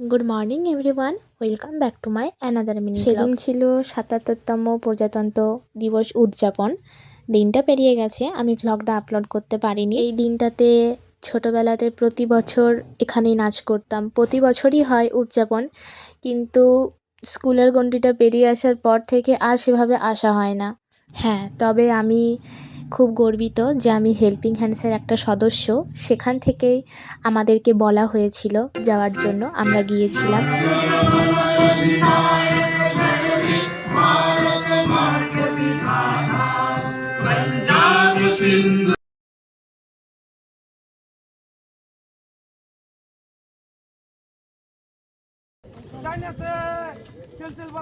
Good morning everyone welcome back to my another mini সেদিন ছিল সাতাত্তরতম প্রজাতন্ত্র দিবস উদযাপন। দিনটা পেরিয়ে গেছে, আমি ভ্লগটা আপলোড করতে পারিনি। এই দিনটাতে ছোটোবেলাতে প্রতি বছর এখানেই নাচ করতাম। প্রতি বছরই হয় উদযাপন, কিন্তু স্কুলের গণ্ডিটা পেরিয়ে আসার পর থেকে আর সেভাবে আসা হয় না। হ্যাঁ তবে আমি খুব গর্বিত যে আমি হেল্পিং হ্যান্ডসের একটা সদস্য সেখান থেকেই আমাদেরকে বলা হয়েছিল যাওয়ার জন্য আমরা গিয়েছিলাম Заняться сельсельва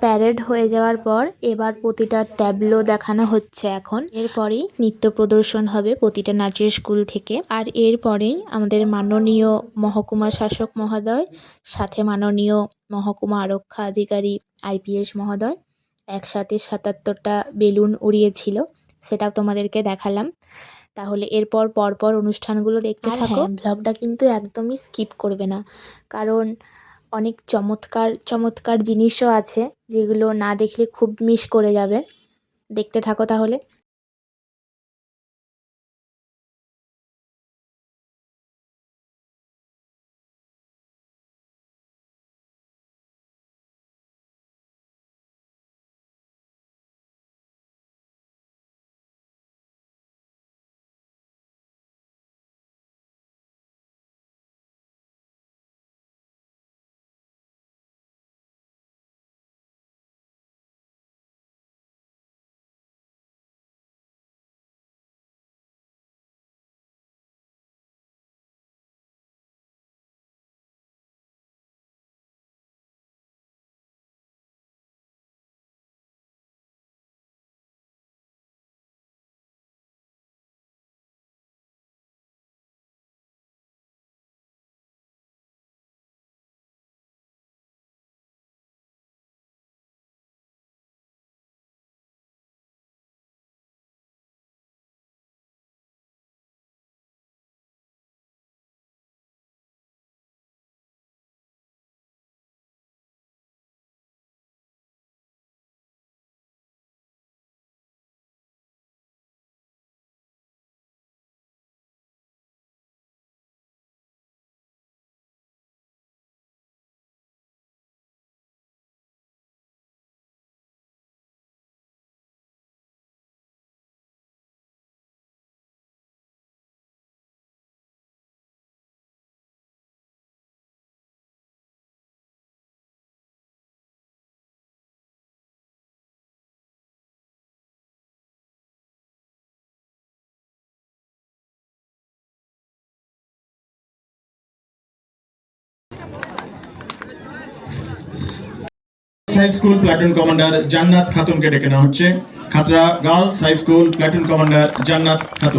প্যারেড হয়ে যাওয়ার পর এবার প্রতিটা ট্যাবলো দেখানো হচ্ছে এখন। এরপরেই নৃত্য প্রদর্শন হবে প্রতিটা নাচের স্কুল থেকে। আর এরপরেই আমাদের মাননীয় মহকুমা শাসক মহোদয় সাথে মাননীয় মহকুমা আরক্ষা আধিকারী আইপিএস মহোদয় একসাথে সাতাত্তরটা বেলুন উড়িয়েছিল সেটাও তোমাদেরকে দেখালাম। তাহলে এরপর পরপর অনুষ্ঠানগুলো দেখতে থাকো। ব্লগটা কিন্তু একদমই স্কিপ করবে না। কারণ অনেক চমৎকার চমৎকার জিনিসও আছে যেগুলো না দেখলে খুব মিস করে যাবে দেখতে থাকো তাহলে। হাই স্কুল প্লাটুন কমান্ডার জান্নাত খাতুনকে ডেকে নেওয়া হচ্ছে। Khatra girls high school platoon commander Jannat Khatun